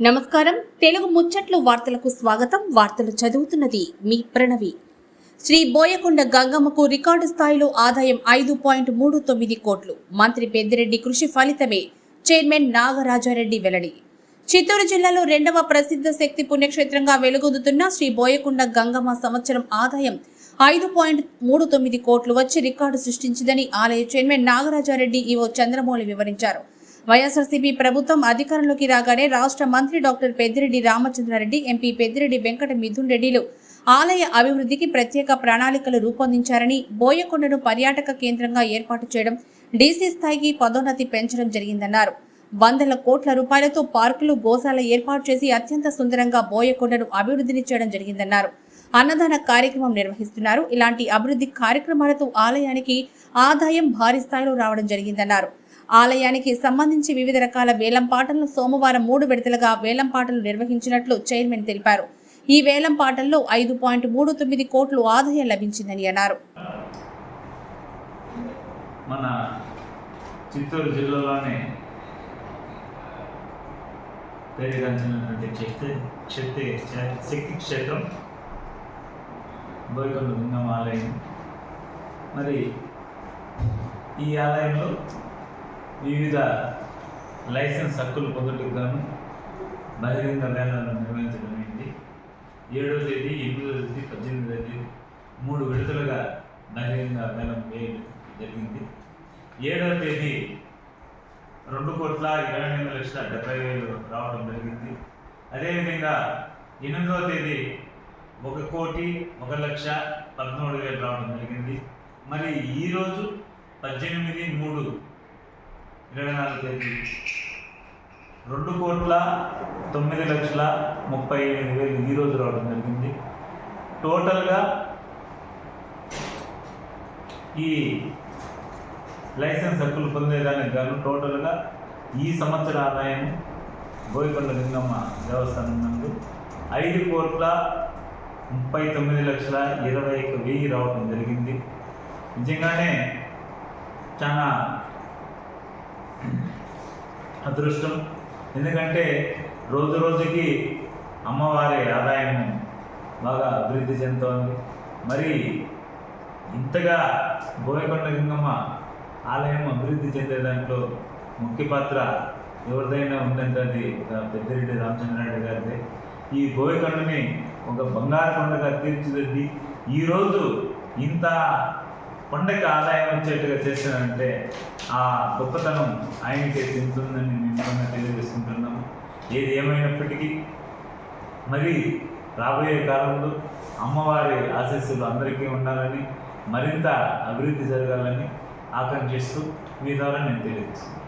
నమస్కారం. తెలుగు ముచ్చట్లు వార్తలకు స్వాగతం. వార్తలు చదువుతున్నది మీ ప్రణవి. శ్రీ బోయకొండ గంగమ్మకు రికార్డు స్థాయిలో ఆదాయం ఐదు పాయింట్ మూడు తొమ్మిది కోట్లు. మంత్రి పెద్దిరెడ్డి కృషి ఫలితమే చైర్మన్ నాగరాజారెడ్డి వెల్లడి. చిత్తూరు జిల్లాలో రెండవ ప్రసిద్ధ శక్తి పుణ్యక్షేత్రంగా వెలుగొందుతున్న శ్రీ బోయకొండ గంగమ్మ సంవత్సరం ఆదాయం ఐదు పాయింట్ మూడు తొమ్మిది కోట్లు వచ్చి రికార్డు సృష్టించిందని ఆలయ చైర్మన్ నాగరాజారెడ్డి ఈవో చంద్రమౌళి వివరించారు. వైఎస్ఆర్సీపీ ప్రభుత్వం అధికారంలోకి రాగానే రాష్ట్ర మంత్రి డాక్టర్ పెద్దిరెడ్డి రామచంద్రారెడ్డి ఎంపీ పెద్దిరెడ్డి వెంకట మిథున్ రెడ్డిలు ఆలయ అభివృద్ధికి ప్రత్యేక ప్రణాళికలు రూపొందించారని బోయకొండను పర్యాటక కేంద్రంగా ఏర్పాటు చేయడం డీసీ స్థాయికి పదోన్నతి పెంచడం జరిగిందన్నారు. వందల కోట్ల రూపాయలతో పార్కులు గోశాల ఏర్పాటు చేసి అత్యంత సుందరంగా బోయకొండను అభివృద్ధిని చేయడం జరిగిందన్నారు. అన్నదాన కార్యక్రమం నిర్వహిస్తున్నారు. ఇలాంటి అభివృద్ధి కార్యక్రమాలతో ఆలయానికి ఆదాయం భారీ స్థాయిలో రావడం జరిగిందన్నారు. ఆలయానికి సంబంధించి వివిధ రకాల వేలం పాటలను సోమవారం మూడు విడతలుగా వేలం పాటలు నిర్వహించినట్లు చైర్మన్ తెలిపారు. ఈ వేలం పాటల్లో ఐదు పాయింట్ మూడు తొమ్మిది కోట్లు ఆదాయం లభించిందని అన్నారు. మన చిత్తూరు జిల్లాలోనే పేరుగాంచినటువంటి శక్తి శక్తి శక్తి క్షేత్రం బోయకొండ లింగం ఆలయం. మరి ఈ ఆలయంలో వివిధ లైసెన్స్ హక్కులు పొందడానికి గాను బహిరంగ మేళాలను నిర్వహించడం అయింది ఏడో తేదీ ఎనిమిదో తేదీ పద్దెనిమిదో తేదీ మూడు విడతలుగా బహిరంగ మేళం వేయడం జరిగింది. ఏడవ తేదీ రెండు కోట్ల ఇరవై ఎనిమిది లక్షల డెబ్బై వేలు రావడం జరిగింది. అదేవిధంగా ఎనిమిదవ తేదీ ఒక కోటి ఒక లక్ష పదమూడు వేలు రావడం జరిగింది. మరి ఈరోజు పద్దెనిమిది మూడు ఇరవై నాలుగు తేదీ. రెండు కోట్ల తొమ్మిది లక్షల ముప్పై ఎనిమిది వేలు ఈరోజు రావడం జరిగింది. టోటల్గా ఈ లైసెన్స్ హక్కులు పొందేదానికి గాను టోటల్గా ఈ సంవత్సర ఆదాయం బోయకొండ లింగమ్మ దేవస్థానం నందు ఐదు కోట్ల ముప్పై తొమ్మిది లక్షల ఇరవై ఒక వెయ్యి రావడం జరిగింది. నిజంగానే చాలా అదృష్టం. ఎందుకంటే రోజు రోజుకి అమ్మవారి ఆదాయం బాగా అభివృద్ధి చెందుతోంది. మరి ఇంతగా బోయకొండ లింగమ్మ ఆలయం అభివృద్ధి చెందే దాంట్లో ముఖ్య పాత్ర ఎవరిదైనా ఉందంటే పెద్దిరెడ్డి రామచంద్రారెడ్డి గారిదే. ఈ బోయకొండని ఒక బంగారు కొండగా తీర్చిదిద్ది ఈరోజు ఇంత పండగ ఆదాయం వచ్చేట్టుగా చేశానంటే ఆ గొప్పతనం ఆయనకే చెందుతుందని మేము తెలియజేసుకుంటున్నాము ఏది ఏమైనప్పటికీ మరి రాబోయే కాలంలో అమ్మవారి ఆశీస్సులు అందరికీ ఉండాలని మరింత అభివృద్ధి జరగాలని ఆకాంక్షిస్తూ మీ ద్వారా నేను తెలియజేస్తున్నాను.